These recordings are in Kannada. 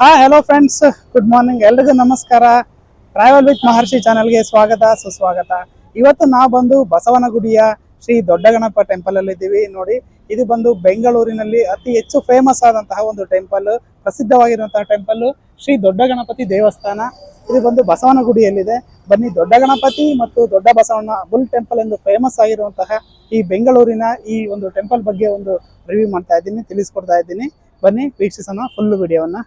ಹಾ ಹಲೋ ಫ್ರೆಂಡ್ಸ್ ಗುಡ್ ಮಾರ್ನಿಂಗ್ ಎಲ್ರಿಗೂ ನಮಸ್ಕಾರ. ಟ್ರಾವೆಲ್ ವಿತ್ ಮಹರ್ಷಿ ಚಾನಲ್ಗೆ ಸ್ವಾಗತ, ಸುಸ್ವಾಗತ. ಇವತ್ತು ನಾವು ಬಂದು ಬಸವನಗುಡಿಯ ಶ್ರೀ ದೊಡ್ಡ ಗಣಪ ಟೆಂಪಲ್ ಅಲ್ಲಿ ಇದ್ದೀವಿ. ನೋಡಿ, ಇದು ಬಂದು ಬೆಂಗಳೂರಿನಲ್ಲಿ ಅತಿ ಹೆಚ್ಚು ಫೇಮಸ್ ಆದಂತಹ ಒಂದು ಟೆಂಪಲ್ ಪ್ರಸಿದ್ಧವಾಗಿರುವಂತಹ ಟೆಂಪಲ್ ಶ್ರೀ ದೊಡ್ಡ ಗಣಪತಿ ದೇವಸ್ಥಾನ. ಇದು ಬಂದು ಬಸವನಗುಡಿಯಲ್ಲಿದೆ. ಬನ್ನಿ ದೊಡ್ಡ ಗಣಪತಿ ಮತ್ತು ದೊಡ್ಡ ಬಸವಣ್ಣ ಬುಲ್ ಟೆಂಪಲ್ ಎಂದು ಫೇಮಸ್ ಆಗಿರುವಂತಹ ಈ ಬೆಂಗಳೂರಿನ ಈ ಒಂದು ಟೆಂಪಲ್ ಬಗ್ಗೆ ಒಂದು ರಿವ್ಯೂ ಮಾಡ್ತಾ ಇದ್ದೀನಿ, ತಿಳಿಸ್ಕೊಡ್ತಾ ಇದ್ದೀನಿ. ಬನ್ನಿ, ವೀಕ್ಷಿಸೋಣ ಫುಲ್ ವಿಡಿಯೋವನ್ನ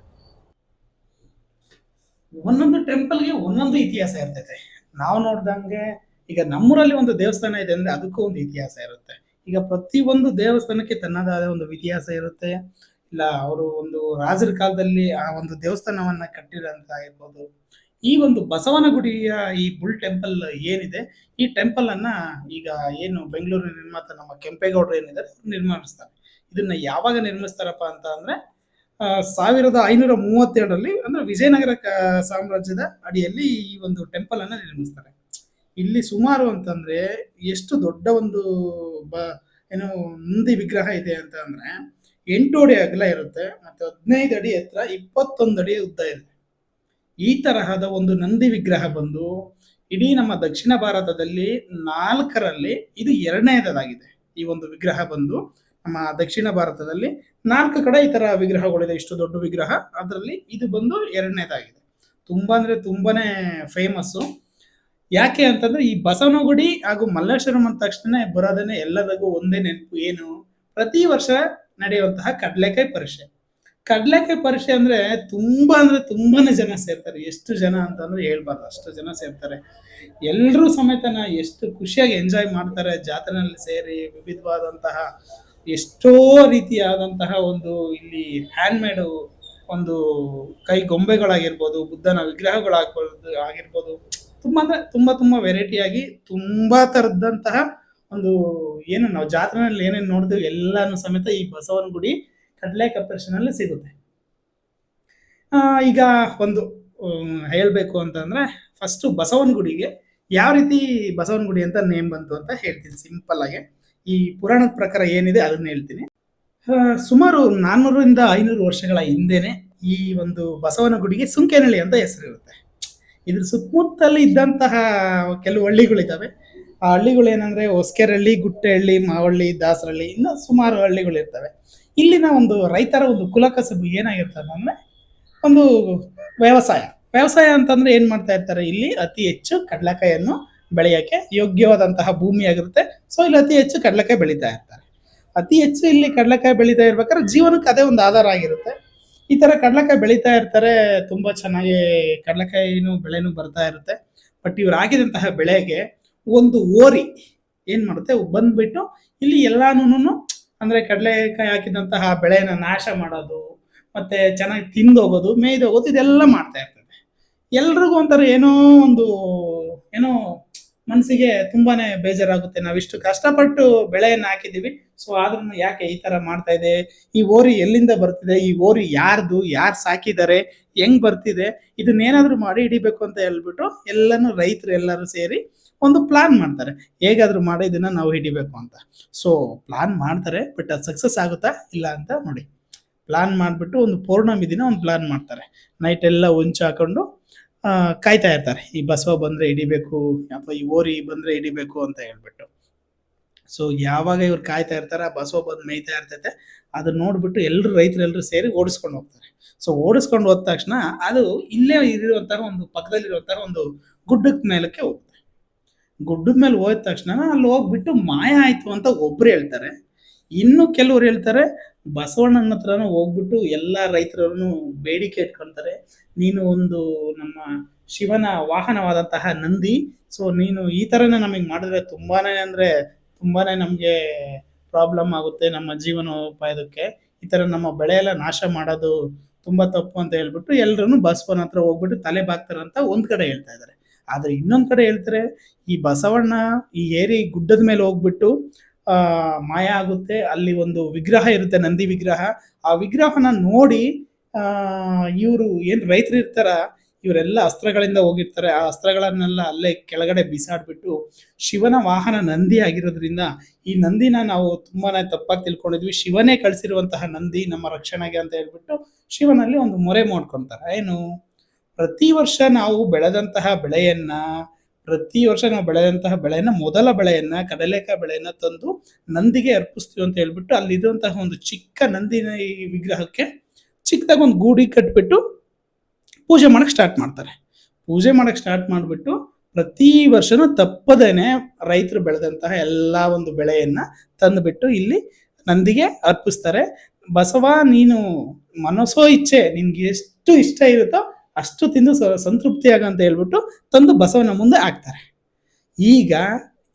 ಒಂದೊಂದು ಟೆಂಪಲ್ಗೆ ಒಂದೊಂದು ಇತಿಹಾಸ ಇರ್ತೈತೆ. ನಾವು ನೋಡ್ದಂಗೆ ಈಗ ನಮ್ಮೂರಲ್ಲಿ ಒಂದು ದೇವಸ್ಥಾನ ಇದೆ ಅಂದ್ರೆ ಅದಕ್ಕೂ ಒಂದು ಇತಿಹಾಸ ಇರುತ್ತೆ. ಈಗ ಪ್ರತಿಯೊಂದು ದೇವಸ್ಥಾನಕ್ಕೆ ತನ್ನದಾದ ಒಂದು ಇತಿಹಾಸ ಇರುತ್ತೆ. ಇಲ್ಲ, ಅವರು ಒಂದು ರಾಜರ ಕಾಲದಲ್ಲಿ ಆ ಒಂದು ದೇವಸ್ಥಾನವನ್ನ ಕಟ್ಟಿರೋಂತ ಇರ್ಬೋದು. ಈ ಒಂದು ಬಸವನಗುಡಿಯ ಈ ಬುಲ್ ಟೆಂಪಲ್ ಏನಿದೆ, ಈ ಟೆಂಪಲ್ ಅನ್ನ ಈಗ ಏನು ಬೆಂಗಳೂರು ನಿರ್ಮಾತ ನಮ್ಮ ಕೆಂಪೇಗೌಡರು ಏನಿದ್ದಾರೆ ನಿರ್ಮಿಸ್ತಾರೆ ಇದನ್ನ ಯಾವಾಗ ನಿರ್ಮಿಸ್ತಾರಪ್ಪ ಅಂತ ಅಂದ್ರೆ ಸಾವಿರದ ಐನೂರ ಮೂವತ್ತೆರಡರಲ್ಲಿ ಅಂದ್ರೆ ವಿಜಯನಗರ ಸಾಮ್ರಾಜ್ಯದ ಅಡಿಯಲ್ಲಿ ಈ ಒಂದು ಟೆಂಪಲ್ ಅನ್ನ ನಿರ್ಮಿಸ್ತಾರೆ. ಇಲ್ಲಿ ಸುಮಾರು ಅಂತಂದ್ರೆ ಎಷ್ಟು ದೊಡ್ಡ ಒಂದು ಬ, ಏನು ನಂದಿ ವಿಗ್ರಹ ಇದೆ ಅಂತ ಅಂದ್ರೆ ಎಂಟು ಅಡಿ ಅಗಲ ಇರುತ್ತೆ ಮತ್ತೆ ಹದಿನೈದು ಅಡಿ ಎತ್ತರ ಇಪ್ಪತ್ತೊಂದು ಅಡಿ ಉದ್ದ ಇದೆ. ಈ ತರಹದ ಒಂದು ನಂದಿ ವಿಗ್ರಹ ಬಂದು ಇಡೀ ನಮ್ಮ ದಕ್ಷಿಣ ಭಾರತದಲ್ಲಿ ನಾಲ್ಕರಲ್ಲಿ ಇದು ಎರಡನೇದಾಗಿದೆ ಈ ಒಂದು ವಿಗ್ರಹ ಬಂದು. ನಮ್ಮ ದಕ್ಷಿಣ ಭಾರತದಲ್ಲಿ ನಾಲ್ಕು ಕಡೆ ಈ ತರ ವಿಗ್ರಹಗಳಿದೆ, ಇಷ್ಟು ದೊಡ್ಡ ವಿಗ್ರಹ. ಅದರಲ್ಲಿ ಇದು ಬಂದು ಎರಡನೇದಾಗಿದೆ. ತುಂಬಾ ಅಂದ್ರೆ ತುಂಬಾನೇ ಫೇಮಸ್ಸು ಯಾಕೆ ಅಂತಂದ್ರೆ ಈ ಬಸವನಗುಡಿ ಹಾಗೂ ಮಲ್ಲೇಶ್ವರಂ ಅಂದ ತಕ್ಷಣ ಬರೋದನ್ನೇ ಎಲ್ಲದಕ್ಕೂ ಒಂದೇ ನೆನಪು. ಏನು? ಪ್ರತಿ ವರ್ಷ ನಡೆಯುವಂತಹ ಕಡ್ಲೆಕಾಯಿ ಪರೀಕ್ಷೆ. ಕಡ್ಲೆಕಾಯಿ ಪರೀಕ್ಷೆ ಅಂದ್ರೆ ತುಂಬಾ ಅಂದ್ರೆ ತುಂಬಾನೇ ಜನ ಸೇರ್ತಾರೆ. ಎಷ್ಟು ಜನ ಅಂತಂದ್ರೆ ಹೇಳ್ಬಾರ್ದು, ಅಷ್ಟು ಜನ ಸೇರ್ತಾರೆ. ಎಲ್ಲರೂ ಸಮೇತನ ಎಷ್ಟು ಖುಷಿಯಾಗಿ ಎಂಜಾಯ್ ಮಾಡ್ತಾರೆ ಜಾತ್ರೆನಲ್ಲಿ ಸೇರಿ ವಿವಿಧವಾದಂತಹ ಎಷ್ಟೋ ರೀತಿಯಾದಂತಹ ಒಂದು ಇಲ್ಲಿ ಹ್ಯಾಂಡ್ ಮೇಡು ಒಂದು ಕೈ ಗೊಂಬೆಗಳಾಗಿರ್ಬೋದು, ಬುದ್ಧನ ವಿಗ್ರಹಗಳಾಗ್ಬೋದು, ಆಗಿರ್ಬೋದು, ತುಂಬ ಅಂದ್ರೆ ತುಂಬ ತುಂಬಾ ವೆರೈಟಿಯಾಗಿ ತುಂಬ ತರದಂತಹ ಒಂದು ಏನು ನಾವು ಜಾತ್ರೆನಲ್ಲಿ ಏನೇನು ನೋಡ್ತೀವಿ ಎಲ್ಲಾನು ಸಮೇತ ಈ ಬಸವನ ಗುಡಿ ಕಡಲೆ ಕಪ್ಪರ್ಷನಲ್ಲಿ ಸಿಗುತ್ತೆ ಈಗ ಒಂದು ಹೇಳಬೇಕು ಅಂತಂದರೆ ಫಸ್ಟ್ ಬಸವನಗುಡಿಗೆ ಯಾವ ರೀತಿ ಬಸವನ ಗುಡಿ ಅಂತ ನೇಮ್ ಬಂತು ಅಂತ ಹೇಳ್ತೀನಿ ಸಿಂಪಲ್ ಆಗಿ. ಈ ಪುರಾಣದ ಪ್ರಕಾರ ಏನಿದೆ ಅದನ್ನ ಹೇಳ್ತೀನಿ. ಸುಮಾರು ನಾನ್ನೂರರಿಂದ ಐನೂರು ವರ್ಷಗಳ ಹಿಂದೆನೆ ಈ ಒಂದು ಬಸವನಗುಡಿಗೆ ಸುಂಕೇನಹಳ್ಳಿ ಅಂತ ಹೆಸರಿರುತ್ತೆ ಇದ್ರ ಸುತ್ತಮುತ್ತಲ್ಲಿ ಇದ್ದಂತಹ ಕೆಲವು ಹಳ್ಳಿಗಳಿದ್ದಾವೆ ಆ ಹಳ್ಳಿಗಳು ಏನಂದ್ರೆ ಹೊಸ್ಕೆರಹಳ್ಳಿ ಗುಟ್ಟೆಹಳ್ಳಿ, ಮಾವಳ್ಳಿ ದಾಸರಹಳ್ಳಿ ಇನ್ನು ಸುಮಾರು ಹಳ್ಳಿಗಳು ಇರ್ತವೆ. ಇಲ್ಲಿನ ಒಂದು ರೈತರ ಒಂದು ಕುಲಕಸಬು ಏನಾಗಿರ್ತದೆ ಅಂದ್ರೆ ಒಂದು ವ್ಯವಸಾಯ. ವ್ಯವಸಾಯ ಅಂತಂದ್ರೆ ಏನ್ ಮಾಡ್ತಾ ಇರ್ತಾರೆ? ಇಲ್ಲಿ ಅತಿ ಹೆಚ್ಚು ಕಡಲೆಕಾಯಿಯನ್ನು ಬೆಳೆಯಕ್ಕೆ ಯೋಗ್ಯವಾದಂತಹ ಭೂಮಿ ಆಗಿರುತ್ತೆ ಸೊ ಇಲ್ಲಿ ಅತಿ ಹೆಚ್ಚು ಕಡಲೆಕಾಯಿ ಬೆಳೀತಾ ಇರ್ತಾರೆ. ಅತಿ ಹೆಚ್ಚು ಇಲ್ಲಿ ಕಡಲೆಕಾಯಿ ಬೆಳೀತಾ ಇರ್ಬೇಕಾದ್ರೆ ಜೀವನಕ್ಕೆ ಅದೇ ಒಂದು ಆಧಾರ ಆಗಿರುತ್ತೆ. ಈ ತರ ಕಡಲೆಕಾಯಿ ಬೆಳೀತಾ ಇರ್ತಾರೆ, ತುಂಬಾ ಚೆನ್ನಾಗಿ ಕಡಲೆಕಾಯಿನೂ ಬೆಳೆನೂ ಬರ್ತಾ ಇರುತ್ತೆ. ಬಟ್ ಇವ್ರು ಆಗಿದಂತಹ ಬೆಳೆಗೆ ಒಂದು ಓರಿ ಏನ್ ಮಾಡುತ್ತೆ? ಬಂದ್ಬಿಟ್ಟು ಇಲ್ಲಿ ಎಲ್ಲಾನು ಅಂದ್ರೆ ಕಡಲೆಕಾಯಿ ಹಾಕಿದಂತಹ ಬೆಳೆನ ನಾಶ ಮಾಡೋದು, ಮತ್ತೆ ಚೆನ್ನಾಗಿ ತಿಂದು ಹೋಗೋದು ಮೇಯ್ದು ಹೋಗೋದು ಇದೆಲ್ಲ ಮಾಡ್ತಾ ಇರ್ತದೆ. ಎಲ್ರಿಗೂ ಒಂಥರ ಏನೋ ಒಂದು, ಏನೋ ಮನಸ್ಸಿಗೆ ತುಂಬಾನೇ ಬೇಜಾರಾಗುತ್ತೆ. ನಾವಿಷ್ಟು ಕಷ್ಟಪಟ್ಟು ಬೆಳೆಯನ್ನ ಹಾಕಿದೀವಿ ಸೊ ಆದ್ರೂ ಯಾಕೆ ಈ ತರ ಮಾಡ್ತಾ ಇದೆ? ಈ ಓರಿ ಎಲ್ಲಿಂದ ಬರ್ತಿದೆ? ಈ ಓರಿ ಯಾರ್ದು? ಯಾರು ಸಾಕಿದ್ದಾರೆ? ಹೆಂಗ್ ಬರ್ತಿದೆ? ಇದನ್ನೇನಾದರೂ ಮಾಡಿ ಹಿಡಿಬೇಕು ಅಂತ ಹೇಳ್ಬಿಟ್ಟು ಎಲ್ಲಾನು ರೈತರು ಎಲ್ಲರೂ ಸೇರಿ ಒಂದು ಪ್ಲಾನ್ ಮಾಡ್ತಾರೆ. ಹೇಗಾದರೂ ಮಾಡಿ ಇದನ್ನ ನಾವು ಹಿಡಿಬೇಕು ಅಂತ. ಸೊ ಪ್ಲಾನ್ ಮಾಡ್ತಾರೆ ಬಟ್ ಅದು ಸಕ್ಸಸ್ ಆಗುತ್ತಾ? ಇಲ್ಲ ಅಂತ ನೋಡಿ. ಪ್ಲಾನ್ ಮಾಡಿಬಿಟ್ಟು ಒಂದು ಪೌರ್ಣಮಿ ದಿನ ಒಂದು ಪ್ಲಾನ್ ಮಾಡ್ತಾರೆ. ನೈಟ್ ಎಲ್ಲ ಹೊಂಚು ಹಾಕೊಂಡು ಕಾಯ್ತಾ ಇರ್ತಾರೆ. ಈ ಬಸವ ಬಂದ್ರೆ ಹಿಡಿಬೇಕು ಅಥವಾ ಈ ಓರಿ ಬಂದ್ರೆ ಹಿಡಿಬೇಕು ಅಂತ ಹೇಳ್ಬಿಟ್ಟು. ಸೊ ಯಾವಾಗ ಇವ್ರು ಕಾಯ್ತಾ ಇರ್ತಾರೆ, ಆ ಬಸವ ಬಂದು ಮೇಯ್ತಾ ಇರ್ತೈತೆ, ಅದನ್ನ ನೋಡ್ಬಿಟ್ಟು ಎಲ್ಲರೂ ರೈತರು ಎಲ್ಲರೂ ಸೇರಿ ಓಡಿಸ್ಕೊಂಡು ಹೋಗ್ತಾರೆ. ಸೊ ಓಡಿಸ್ಕೊಂಡು ಹೋದ ತಕ್ಷಣ ಅದು ಇಲ್ಲೇ ಇರುವಂತಹ ಒಂದು ಪಕ್ಕದಲ್ಲಿರುವಂತಹ ಒಂದು ಗುಡ್ಡದ ಮೇಲಕ್ಕೆ ಹೋಗುತ್ತೆ. ಗುಡ್ಡದ ಮೇಲೆ ಹೋದ ತಕ್ಷಣ ಅಲ್ಲಿ ಹೋಗ್ಬಿಟ್ಟು ಮಾಯ ಆಯ್ತು ಅಂತ ಒಬ್ರು ಹೇಳ್ತಾರೆ. ಇನ್ನು ಕೆಲವ್ರು ಹೇಳ್ತಾರೆ ಬಸವಣ್ಣನ ಹತ್ರನೂ ಹೋಗ್ಬಿಟ್ಟು ಎಲ್ಲ ರೈತರನ್ನು ಬೇಡಿಕೆ ಇಟ್ಕೊಂತಾರೆ. ನೀನು ಒಂದು ನಮ್ಮ ಶಿವನ ವಾಹನವಾದಂತಹ ನಂದಿ. ಸೊ ನೀನು ಈ ಥರನೇ ನಮಗೆ ಮಾಡಿದ್ರೆ ತುಂಬಾನೇ ಅಂದ್ರೆ ತುಂಬಾನೇ ನಮಗೆ ಪ್ರಾಬ್ಲಮ್ ಆಗುತ್ತೆ ನಮ್ಮ ಜೀವನೋಪಾಯದಕ್ಕೆ. ಈ ಥರ ನಮ್ಮ ಬೆಳೆ ಎಲ್ಲ ನಾಶ ಮಾಡೋದು ತುಂಬಾ ತಪ್ಪು ಅಂತ ಹೇಳ್ಬಿಟ್ಟು ಎಲ್ಲರೂ ಬಸವನ ಹತ್ರ ಹೋಗ್ಬಿಟ್ಟು ತಲೆ ಬಾಗ್ತಾರೆ ಅಂತ ಒಂದ್ ಕಡೆ ಹೇಳ್ತಾ ಇದ್ದಾರೆ. ಆದ್ರೆ ಇನ್ನೊಂದ್ ಕಡೆ ಹೇಳ್ತಾರೆ, ಈ ಬಸವಣ್ಣ ಈ ಏರಿ ಗುಡ್ಡದ ಮೇಲೆ ಹೋಗ್ಬಿಟ್ಟು ಮಾಯ ಆಗುತ್ತೆ, ಅಲ್ಲಿ ಒಂದು ವಿಗ್ರಹ ಇರುತ್ತೆ, ನಂದಿ ವಿಗ್ರಹ. ಆ ವಿಗ್ರಹನ ನೋಡಿ, ಆ, ಇವರು ಏನ್ ರೈತರು ಇರ್ತಾರ, ಇವರೆಲ್ಲ ಅಸ್ತ್ರಗಳಿಂದ ಹೋಗಿರ್ತಾರೆ. ಆ ಅಸ್ತ್ರಗಳನ್ನೆಲ್ಲ ಅಲ್ಲೇ ಕೆಳಗಡೆ ಬಿಸಾಡ್ಬಿಟ್ಟು ಶಿವನ ವಾಹನ ನಂದಿ ಆಗಿರೋದ್ರಿಂದ, ಈ ನಂದಿನ ನಾವು ತುಂಬಾನೇ ತಪ್ಪಾಗಿ ತಿಳ್ಕೊಂಡಿದ್ವಿ. ಶಿವನೇ ಕಳಿಸಿರುವಂತಹ ನಂದಿ ನಮ್ಮ ರಕ್ಷಣೆಗೆ ಅಂತ ಹೇಳ್ಬಿಟ್ಟು ಶಿವನಲ್ಲಿ ಒಂದು ಮೊರೆ ಮಾಡ್ಕೊಂತಾರೆ. ಏನು? ಪ್ರತಿ ವರ್ಷ ನಾವು ಬೆಳೆದಂತಹ ಬೆಳೆಯನ್ನ ಪ್ರತಿ ವರ್ಷ ನಾವು ಬೆಳೆದಂತಹ ಬೆಳೆಯನ್ನ ಮೊದಲ ಬೆಳೆಯನ್ನ, ಕಡಲೆಕಾಯಿ ಬೆಳೆಯನ್ನ ತಂದು ನಂದಿಗೆ ಅರ್ಪಿಸ್ತೀವಿ ಅಂತ ಹೇಳ್ಬಿಟ್ಟು ಅಲ್ಲಿರುವಂತಹ ಒಂದು ಚಿಕ್ಕ ನಂದಿನ ಈ ವಿಗ್ರಹಕ್ಕೆ ಚಿಕ್ಕದಾಗಿ ಒಂದು ಗೂಡಿ ಕಟ್ಬಿಟ್ಟು ಪೂಜೆ ಮಾಡಕ್ ಸ್ಟಾರ್ಟ್ ಮಾಡ್ತಾರೆ. ಪೂಜೆ ಮಾಡಕ್ ಸ್ಟಾರ್ಟ್ ಮಾಡಿಬಿಟ್ಟು ಪ್ರತಿ ವರ್ಷನೂ ತಪ್ಪದೇನೆ ರೈತರು ಬೆಳೆದಂತಹ ಎಲ್ಲ ಒಂದು ಬೆಳೆಯನ್ನ ತಂದುಬಿಟ್ಟು ಇಲ್ಲಿ ನಂದಿಗೆ ಅರ್ಪಿಸ್ತಾರೆ. ಬಸವ, ನೀನು ಮನಸ್ಸೋ ಇಚ್ಛೆ ನಿನ್ಗೆ ಎಷ್ಟು ಇಷ್ಟ ಇರುತ್ತೋ ಅಷ್ಟು ತಿಂದು ಸಂತೃಪ್ತಿಯಾಗ ಅಂತ ಹೇಳ್ಬಿಟ್ಟು ತಂದು ಬಸವನ ಮುಂದೆ ಹಾಕ್ತಾರೆ. ಈಗ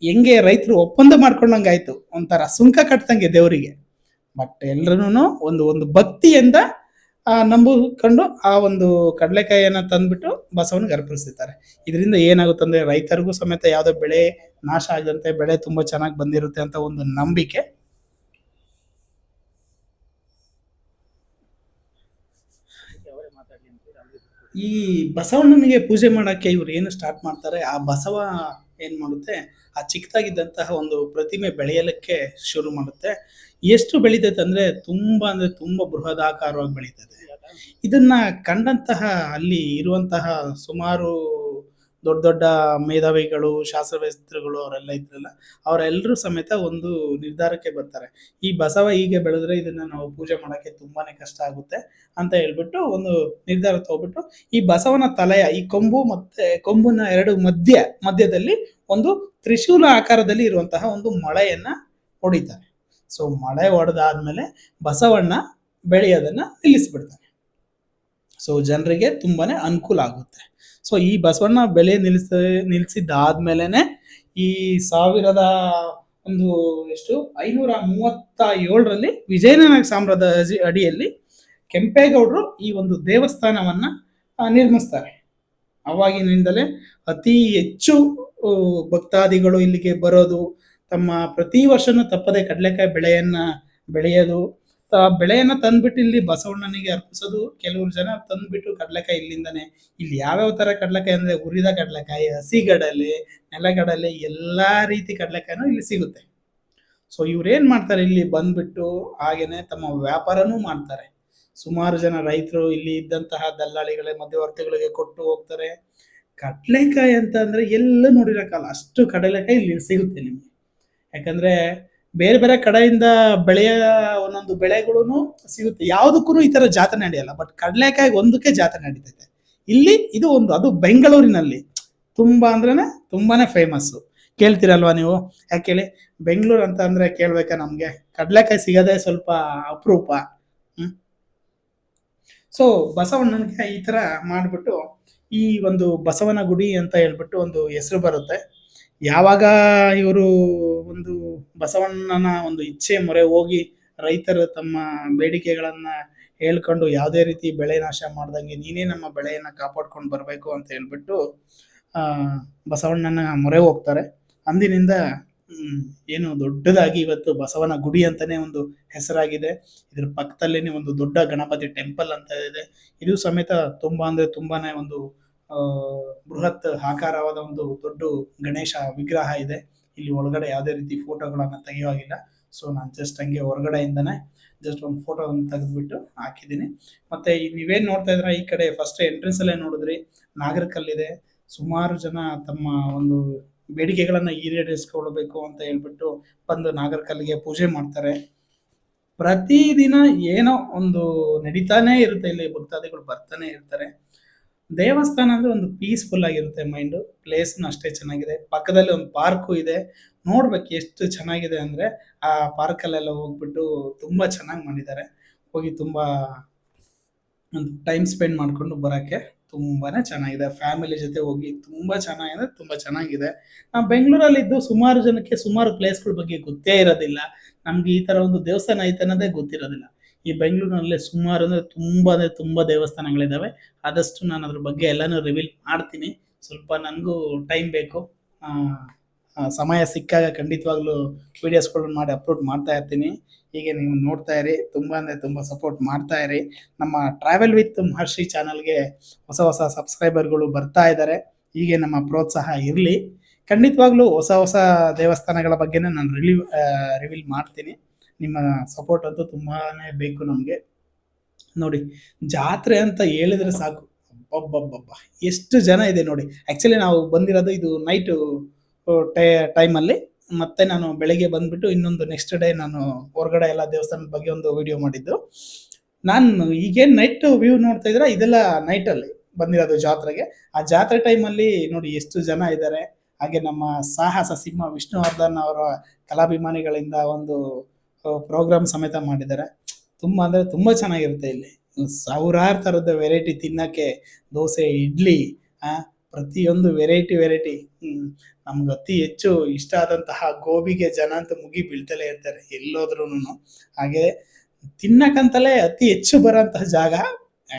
ಹೆಂಗೆ ರೈತರು ಒಪ್ಪಂದ ಮಾಡ್ಕೊಂಡಂಗಾಯ್ತು. ಒಂಥರ ಸುಂಕ ಕಟ್ತಂಗೆ ದೇವರಿಗೆ. ಬಟ್ ಎಲ್ರೂ ಒಂದು ಒಂದು ಭಕ್ತಿಯಿಂದ ನಂಬಿಕೊಂಡು ಆ ಒಂದು ಕಡಲೆಕಾಯಿಯನ್ನು ತಂದ್ಬಿಟ್ಟು ಬಸವನಿಗೆ ಅರ್ಪಿಸ್ತಾರೆ ಇದರಿಂದ ಏನಾಗುತ್ತೆ ಅಂದ್ರೆ ರೈತರಿಗೂ ಸಮೇತ ಯಾವುದೋ ಬೆಳೆ ನಾಶ ಆಗದಂತೆ, ಬೆಳೆ ತುಂಬಾ ಚೆನ್ನಾಗಿ ಬಂದಿರುತ್ತೆ ಅಂತ ಒಂದು ನಂಬಿಕೆ ಈ ಬಸವಣ್ಣನಿಗೆ ಪೂಜೆ ಮಾಡೋಕ್ಕೆ ಇವ್ರು ಏನು ಸ್ಟಾರ್ಟ್ ಮಾಡ್ತಾರೆ, ಆ ಬಸವ ಏನು ಮಾಡುತ್ತೆ, ಆ ಚಿಕ್ಕದಾಗಿದ್ದಂತಹ ಒಂದು ಪ್ರತಿಮೆ ಬೆಳೆಯಲಿಕ್ಕೆ ಶುರು ಮಾಡುತ್ತೆ. ಎಷ್ಟು ಬೆಳೀತೈತೆ ಅಂದ್ರೆ ತುಂಬಾ ಅಂದ್ರೆ ತುಂಬಾ ಬೃಹದಾಕಾರವಾಗಿ ಬೆಳೀತದೆ ಇದನ್ನು ಕಂಡಂತಹ ಅಲ್ಲಿ ಇರುವಂತಹ ಸುಮಾರು ದೊಡ್ಡ ದೊಡ್ಡ ಮೇಧಾವಿಗಳು, ಶಾಸ್ತ್ರವೇತ್ತರುಗಳು ಅವರೆಲ್ಲ ಇದ್ರಲ್ಲ, ಅವರೆಲ್ಲರೂ ಸಮೇತ ಒಂದು ನಿರ್ಧಾರಕ್ಕೆ ಬರ್ತಾರೆ. ಈ ಬಸವ ಹೀಗೆ ಬೆಳೆದ್ರೆ ಇದನ್ನ ನಾವು ಪೂಜೆ ಮಾಡಕ್ಕೆ ತುಂಬಾನೇ ಕಷ್ಟ ಆಗುತ್ತೆ ಅಂತ ಹೇಳ್ಬಿಟ್ಟು ಒಂದು ನಿರ್ಧಾರ ತಗೊಬಿಟ್ಟು, ಈ ಬಸವನ ತಲೆಯ, ಈ ಕೊಂಬು ಮತ್ತೆ ಕೊಂಬುನ ಎರಡು ಮಧ್ಯ, ಮಧ್ಯದಲ್ಲಿ ಒಂದು ತ್ರಿಶೂಲ ಆಕಾರದಲ್ಲಿ ಇರುವಂತಹ ಒಂದು ಮಳೆಯನ್ನ ಹೊಡಿತಾರೆ. ಸೊ ಮಳೆ ಹೊಡೆದಾದ್ಮೇಲೆ ಬಸವಣ್ಣ ಬೆಳೆಯೋದನ್ನ ನಿಲ್ಲಿಸ್ಬಿಡ್ತಾರೆ. ಸೊ ಜನರಿಗೆ ತುಂಬಾನೇ ಅನುಕೂಲ ಆಗುತ್ತೆ. ಸೊ ಈ ಬಸವಣ್ಣ ಬೆಲೆ ನಿಲ್ಲಿಸ ನಿಲ್ಲಿಸಿದ್ದಾದ್ಮೇಲೆ ಈ ಸಾವಿರದ ಒಂದು ಎಷ್ಟು? ಐನೂರ ಮೂವತ್ತ ಏಳರಲ್ಲಿ ವಿಜಯನಗರ ಸಾಮ್ರಾಜ್ಯ ಅಡಿಯಲ್ಲಿ ಕೆಂಪೇಗೌಡರು ಈ ಒಂದು ದೇವಸ್ಥಾನವನ್ನ ನಿರ್ಮಿಸ್ತಾರೆ. ಅವಾಗಿನಿಂದಲೇ ಅತಿ ಹೆಚ್ಚು ಭಕ್ತಾದಿಗಳು ಇಲ್ಲಿಗೆ ಬರೋದು, ತಮ್ಮ ಪ್ರತಿ ವರ್ಷನೂ ತಪ್ಪದೆ ಕಡಲೆಕಾಯಿ ಬೆಳೆಯನ್ನ ಬೆಳೆಯೋದು ಆ, ಬೆಳೆಯನ್ನ ತಂದ್ಬಿಟ್ಟು ಇಲ್ಲಿ ಬಸವಣ್ಣನಿಗೆ ಅರ್ಪಿಸೋದು ಕೆಲವರು ಜನ ತಂದ್ಬಿಟ್ಟು ಕಡಲೆಕಾಯಿ ಇಲ್ಲಿಂದಾನೆ. ಇಲ್ಲಿ ಯಾವ್ಯಾವ ತರ ಕಡಲೆಕಾಯಿ ಅಂದ್ರೆ ಹುರಿದ ಕಡಲೆಕಾಯಿ, ಹಸಿಗಡಲೆ, ನೆಲಗಡಲೆ, ಎಲ್ಲಾ ರೀತಿ ಕಡಲೆಕಾಯಿನೂ ಇಲ್ಲಿ ಸಿಗುತ್ತೆ. ಸೊ ಇವ್ರೇನ್ ಮಾಡ್ತಾರೆ, ಇಲ್ಲಿ ಬಂದ್ಬಿಟ್ಟು ಹಾಗೇನೆ ತಮ್ಮ ವ್ಯಾಪಾರನೂ ಮಾಡ್ತಾರೆ. ಸುಮಾರು ಜನ ರೈತರು ಇಲ್ಲಿ ಇದ್ದಂತಹ ದಲ್ಲಾಳಿಗಳ, ಮಧ್ಯವರ್ತಿಗಳಿಗೆ ಕೊಟ್ಟು ಹೋಗ್ತಾರೆ. ಕಡಲೆಕಾಯಿ ಅಂತ ಅಂದ್ರೆ ಎಲ್ಲ ನೋಡಿರಕ್ಕಲ್ಲ ಅಷ್ಟು ಕಡಲೆಕಾಯಿ ಇಲ್ಲಿ ಸಿಗುತ್ತೆ ನಿಮ್ಗೆ. ಯಾಕಂದ್ರೆ ಬೇರೆ ಬೇರೆ ಕಡೆಯಿಂದ ಬೆಳೆಯ ಒಂದೊಂದು ಬೆಳೆಗಳು ಸಿಗುತ್ತೆ. ಯಾವುದಕ್ಕೂ ಈ ತರ ಜಾತ್ರೆ ನಡೆಯಲ್ಲ ಬಟ್ ಕಡಲೆಕಾಯಿ ಒಂದಕ್ಕೆ ಜಾತ್ರೆ ನಡೀತೈತೆ. ಇಲ್ಲಿ ಇದು ಒಂದು, ಅದು ಬೆಂಗಳೂರಿನಲ್ಲಿ. ತುಂಬಾ ಅಂದ್ರೆ ತುಂಬಾನೇ ಫೇಮಸ್ ಕೇಳ್ತೀರಲ್ವಾ ನೀವು? ಯಾಕೆ ಹೇಳಿ? ಬೆಂಗಳೂರು ಅಂತ ಅಂದ್ರೆ ಕೇಳ್ಬೇಕಾ ನಮಗೆ? ಕಡಲೆಕಾಯಿ ಸಿಗೋದೇ ಸ್ವಲ್ಪ ಅಪರೂಪ. ಹ್ಮ್. ಸೊ ಬಸವಣ್ಣನಿಗೆ ಈ ತರ ಮಾಡ್ಬಿಟ್ಟು ಈ ಒಂದು ಬಸವನ ಗುಡಿ ಅಂತ ಹೇಳ್ಬಿಟ್ಟು ಒಂದು ಹೆಸರು ಬರುತ್ತೆ. ಯಾವಾಗ ಇವರು ಒಂದು ಬಸವಣ್ಣನ ಒಂದು ಇಚ್ಛೆ ಮೊರೆ ಹೋಗಿ ರೈತರು ತಮ್ಮ ಬೇಡಿಕೆಗಳನ್ನ ಹೇಳ್ಕೊಂಡು ಯಾವುದೇ ರೀತಿ ಬೆಳೆ ನಾಶ ಮಾಡ್ದಂಗೆ ನೀನೇ ನಮ್ಮ ಬೆಳೆಯನ್ನ ಕಾಪಾಡ್ಕೊಂಡು ಬರಬೇಕು ಅಂತ ಹೇಳ್ಬಿಟ್ಟು ಬಸವಣ್ಣನ ಮೊರೆ ಹೋಗ್ತಾರೆ. ಅಂದಿನಿಂದ ಏನು ದೊಡ್ಡದಾಗಿ ಇವತ್ತು ಬಸವನ ಗುಡಿ ಅಂತಾನೆ ಒಂದು ಹೆಸರಾಗಿದೆ. ಇದ್ರ ಪಕ್ಕದಲ್ಲೇನೆ ಒಂದು ದೊಡ್ಡ ಗಣಪತಿ ಟೆಂಪಲ್ ಅಂತ ಇದೆ. ಇದು ಸಮೇತ ತುಂಬಾ ಅಂದ್ರೆ ತುಂಬಾನೇ ಒಂದು ಬೃಹತ್ ಆಕಾರವಾದ ಒಂದು ದೊಡ್ಡ ಗಣೇಶ ವಿಗ್ರಹ ಇದೆ. ಇಲ್ಲಿ ಒಳಗಡೆ ಯಾವುದೇ ರೀತಿ ಫೋಟೋಗಳನ್ನು ತೆಗೆಯುವಾಗಿಲ್ಲ. ಸೊ ನಾನು ಜಸ್ಟ್ ಹಂಗೆ ಹೊರಗಡೆಯಿಂದನೇ ಜಸ್ಟ್ ಒಂದು ಫೋಟೋವನ್ನು ತೆಗೆದುಬಿಟ್ಟು ಹಾಕಿದ್ದೀನಿ. ಮತ್ತೆ ನೀವೇನು ನೋಡ್ತಾ ಇದ್ರೆ ಈ ಕಡೆ ಫಸ್ಟ್ ಎಂಟ್ರೆನ್ಸ್ ಅಲ್ಲೇ ನೋಡಿದ್ರಿ. ನಾಗರಕಲ್ಲಿದೆ. ಸುಮಾರು ಜನ ತಮ್ಮ ಒಂದು ಬೇಡಿಕೆಗಳನ್ನು ಈಡೇರಿಸ್ಕೊಳ್ಬೇಕು ಅಂತ ಹೇಳ್ಬಿಟ್ಟು ಬಂದು ನಾಗರಕಲ್ಲಿಗೆ ಪೂಜೆ ಮಾಡ್ತಾರೆ. ಪ್ರತಿದಿನ ಏನೋ ಒಂದು ನಡೀತಾನೆ ಇರುತ್ತೆ. ಇಲ್ಲಿ ಭಕ್ತಾದಿಗಳು ಬರ್ತಾನೆ ಇರ್ತಾರೆ. ದೇವಸ್ಥಾನ ಅಂದ್ರೆ ಒಂದು ಪೀಸ್ಫುಲ್ ಆಗಿರುತ್ತೆ ಮೈಂಡ್ ಪ್ಲೇಸ್ನು ಅಷ್ಟೇ ಚೆನ್ನಾಗಿದೆ. ಪಕ್ಕದಲ್ಲಿ ಒಂದು ಪಾರ್ಕು ಇದೆ. ನೋಡ್ಬೇಕು ಎಷ್ಟು ಚೆನ್ನಾಗಿದೆ ಅಂದ್ರೆ ಆ ಪಾರ್ಕಲ್ಲೆಲ್ಲ ಹೋಗ್ಬಿಟ್ಟು ತುಂಬಾ ಚೆನ್ನಾಗಿ ಮಾಡಿದ್ದಾರೆ. ಹೋಗಿ ತುಂಬಾ ಒಂದು ಟೈಮ್ ಸ್ಪೆಂಡ್ ಮಾಡ್ಕೊಂಡು ಬರಕ್ಕೆ ತುಂಬಾನೇ ಚೆನ್ನಾಗಿದೆ. ಫ್ಯಾಮಿಲಿ ಜೊತೆ ಹೋಗಿ ತುಂಬಾ ಚೆನ್ನಾಗಿದೆ ತುಂಬಾ ಚೆನ್ನಾಗಿದೆ. ನಾವು ಬೆಂಗಳೂರಲ್ಲಿ ಇದ್ದು ಸುಮಾರು ಜನಕ್ಕೆ ಸುಮಾರು ಪ್ಲೇಸ್ಗಳ ಬಗ್ಗೆ ಗೊತ್ತೇ ಇರೋದಿಲ್ಲ. ನಮ್ಗೆ ಈ ತರ ಒಂದು ದೇವಸ್ಥಾನ ಐತೆ ಅನ್ನೋದೇ ಗೊತ್ತಿರೋದಿಲ್ಲ. ಈ ಬೆಂಗಳೂರಿನಲ್ಲಿ ಸುಮಾರು ಅಂದರೆ ತುಂಬ ಅಂದರೆ ತುಂಬ ದೇವಸ್ಥಾನಗಳಿದ್ದಾವೆ ಆದಷ್ಟು ನಾನು ಅದ್ರ ಬಗ್ಗೆ ಎಲ್ಲನೂ ರಿವೀಲ್ ಮಾಡ್ತೀನಿ. ಸ್ವಲ್ಪ ನನಗೂ ಟೈಮ್ ಬೇಕು. ಸಮಯ ಸಿಕ್ಕಾಗ ಖಂಡಿತವಾಗ್ಲೂ ವೀಡಿಯೋಸ್ಗಳು ಮಾಡಿ ಅಪ್ಲೋಡ್ ಮಾಡ್ತಾ ಇರ್ತೀನಿ. ಹೀಗೆ ನೀವು ನೋಡ್ತಾ ಇರಿ. ತುಂಬ ಅಂದರೆ ತುಂಬ ಸಪೋರ್ಟ್ ಮಾಡ್ತಾ ಇರಿ. ನಮ್ಮ ಟ್ರಾವೆಲ್ ವಿತ್ ಮಹರ್ಷಿ ಚಾನಲ್ಗೆ ಹೊಸ ಹೊಸ ಸಬ್ಸ್ಕ್ರೈಬರ್ಗಳು ಬರ್ತಾ ಇದ್ದಾರೆ ಹೀಗೆ ನಮ್ಮ ಪ್ರೋತ್ಸಾಹ ಇರಲಿ. ಖಂಡಿತವಾಗ್ಲೂ ಹೊಸ ಹೊಸ ದೇವಸ್ಥಾನಗಳ ಬಗ್ಗೆನೇ ನಾನು ರಿಲೀವ್ ರಿವೀಲ್ ಮಾಡ್ತೀನಿ. ನಿಮ್ಮ ಸಪೋರ್ಟ್ ಅಂತೂ ತುಂಬಾನೇ ಬೇಕು ನಮಗೆ. ನೋಡಿ, ಜಾತ್ರೆ ಅಂತ ಹೇಳಿದ್ರೆ ಸಾಕು. ಅಬ್ಬಬ್ಬಬ್ಬ, ಎಷ್ಟು ಜನ ಇದೆ ನೋಡಿ. ಆ್ಯಕ್ಚುಲಿ ನಾವು ಬಂದಿರೋದು ಇದು ನೈಟು ಟೈಮಲ್ಲಿ. ಮತ್ತೆ ನಾನು ಬೆಳಿಗ್ಗೆ ಬಂದ್ಬಿಟ್ಟು ಇನ್ನೊಂದು ನೆಕ್ಸ್ಟ್ ಡೇ ನಾನು ಹೊರಗಡೆ ಎಲ್ಲ ದೇವಸ್ಥಾನದ ಬಗ್ಗೆ ಒಂದು ವಿಡಿಯೋ ಮಾಡಿದ್ದು. ನಾನು ಈಗೇನು ನೈಟ್ ವ್ಯೂ ನೋಡ್ತಾ ಇದ್ರೆ ಇದೆಲ್ಲ ನೈಟಲ್ಲಿ ಬಂದಿರೋದು ಜಾತ್ರೆಗೆ. ಆ ಜಾತ್ರೆ ಟೈಮಲ್ಲಿ ನೋಡಿ ಎಷ್ಟು ಜನ ಇದ್ದಾರೆ ಹಾಗೆ ನಮ್ಮ ಸಾಹಸ ಸಿಂಹ ವಿಷ್ಣುವರ್ಧನ್ ಅವರ ಕಲಾಭಿಮಾನಿಗಳಿಂದ ಒಂದು ಪ್ರೋಗ್ರಾಮ್ ಸಮೇತ ಮಾಡಿದ್ದಾರೆ. ತುಂಬ ಅಂದರೆ ತುಂಬ ಚೆನ್ನಾಗಿರುತ್ತೆ ಇಲ್ಲಿ. ಸಾವಿರಾರು ಥರದ ವೆರೈಟಿ ತಿನ್ನಕ್ಕೆ ದೋಸೆ, ಇಡ್ಲಿ ಪ್ರತಿಯೊಂದು ವೆರೈಟಿ ವೆರೈಟಿ ನಮ್ಗೆ ಅತಿ ಹೆಚ್ಚು ಇಷ್ಟ ಆದಂತಹ ಗೋಬಿಗೆ ಜನ ಅಂತ ಮುಗಿ ಬೀಳ್ತಲೇ ಇರ್ತಾರೆ ಎಲ್ಲೋದ್ರೂನು ಹಾಗೆ ತಿನ್ನಕ್ಕಂತಲೇ ಅತಿ ಹೆಚ್ಚು ಬರೋಂತಹ ಜಾಗ